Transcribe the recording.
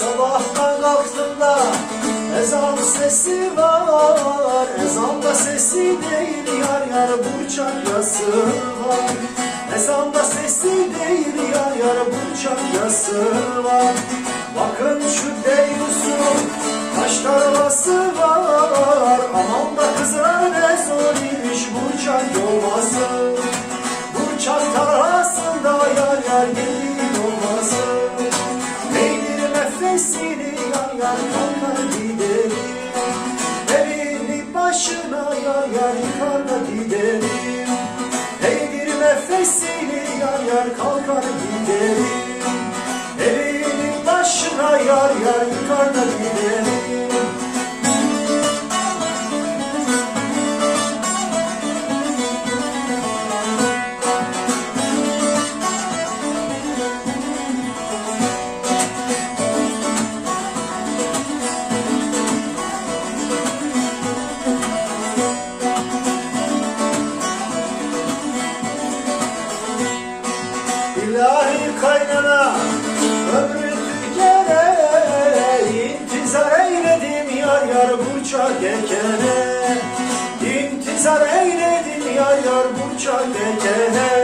Sabahtan kalktım da ezan sesi var. Ezanda sesi değil yar yar burçak yası var. Ezanda sesi değil yar yar burçak yası var. Bakın şu Nefesini yar yar kalkar gidelim Evini başına yar yar yıkar da gidelim Neydir nefesini yar yar kalkar gidelim Evini başına yar yar yıkar da gidelim İlahi kaynana ömrü tükene İntizar eyledim yar yar burçak ekene İntizar eyledim yar yar burçak ekene